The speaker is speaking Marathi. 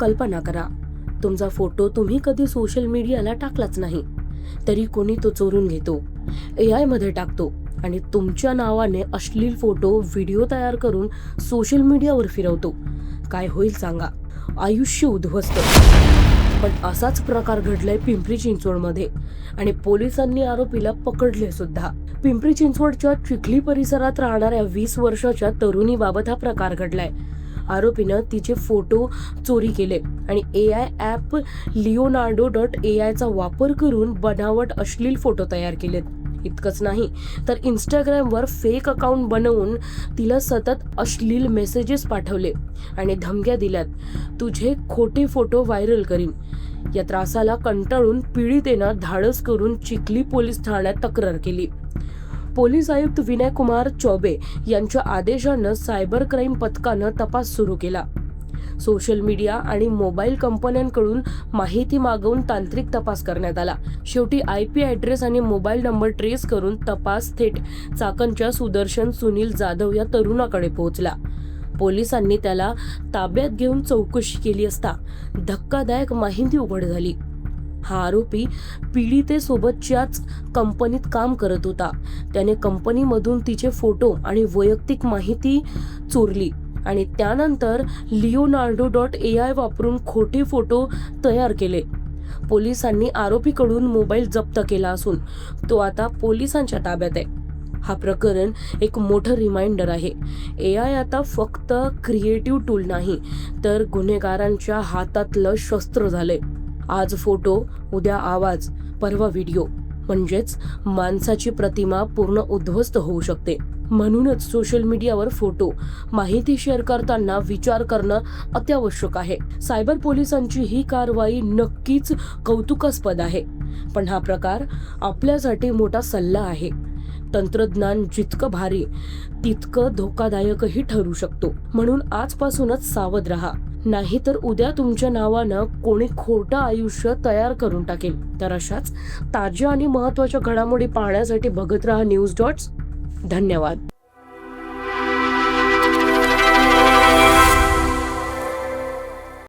कल्पना करा. तुमचा फोटो तुम्ही कधी सोशल मीडियाला टाकलाच नाही. तरी कोणी तो चोरून घेतो. ए आयमध्ये टाकतो आणि तुमच्या नावाने अश्लील फोटो व्हिडिओ तयार करून सोशल मीडियावर फिरवतो. काय होईल सांगा. आयुष्य उद्ध्वस्त. पण असाच प्रकार घडलाय पिंपरी चिंचवडमध्ये. आणि पोलिसांनी आरोपीला पकडले सुद्धा. पिंपरी चिंचवडच्या चिखली परिसरात राहणाऱ्या वीस वर्षाच्या तरुणीबाबत हा प्रकार घडलाय. आरोपीनं तिचे फोटो चोरी केले. आणि A I app Leonardo dot A आयचा वापर करून बनावट अश्लील फोटो तयार केलेत. इतकंच नाही तर इंस्टाग्रामवर फेक अकाउंट बनवून तिला सतत अश्लील मेसेजेस पाठवले आणि धमक्या दिल्यात. तुझे खोटे फोटो व्हायरल करीन. या त्रासाला कंटाळून पीडितेनं धाडस करून चिखली पोलीस ठाण्यात तक्रार केली. पोलीस आयुक्त विनय कुमार चौबे यांच्या आदेशानं सायबर क्राईम पथकानं तपास सुरू केला. सोशल मीडिया आणि मोबाईल कंपन्यांकडून माहिती मागवून तांत्रिक तपास करण्यात आला. शेवटी आय पी ॲड्रेस आणि मोबाईल नंबर ट्रेस करून तपास थेट चाकणच्या सुदर्शन सुनील जाधव या तरुणाकडे पोहोचला. पोलिसांनी त्याला ताब्यात घेऊन चौकशी केली असता धक्कादायक माहिती उघड झाली. हा आरोपी पीडितेसोबतच्याच कंपनीत काम करत होता. त्याने कंपनीमधून तिचे फोटो आणि वैयक्तिक माहिती चोरली आणि त्यानंतर लिओनार्डो डॉट ए आय वापरून खोटे फोटो तयार केले. पोलिसांनी आरोपीकडून मोबाईल जप्त केला असून तो आता पोलिसांच्या ताब्यात आहे. हा प्रकरण एक मोठं रिमाइंडर आहे. ए आय आता फक्त क्रिएटिव्ह टूल नाही तर गुन्हेगारांच्या हातातलं शस्त्र झालंय. आज फोटो उद्या आवाज परवा व्हिडिओ. म्हणजेच माणसाची प्रतिमा पूर्ण उद्ध्वस्त होऊ शकते. म्हणूनच सोशल मीडियावर फोटो माहिती शेअर करताना विचार करणं अत्यावश्यक आहे. सायबर पोलिसांची ही कारवाई नक्कीच कौतुकास्पद आहे. पण हा प्रकार आपल्यासाठी मोठा सल्ला आहे. तंत्रज्ञान जितकं भारी तितकं धोकादायकही ठरू शकतो. म्हणून आजपासूनच सावध राहा. नाहीतर उद्या तुमच्या नावानं कोणी खोटं आयुष्य तयार करून टाकेल. तर अशाच ताज्या आणि महत्त्वाच्या घडामोडी पाहण्यासाठी बघत राहा न्यूज डॉट्स धन्यवाद.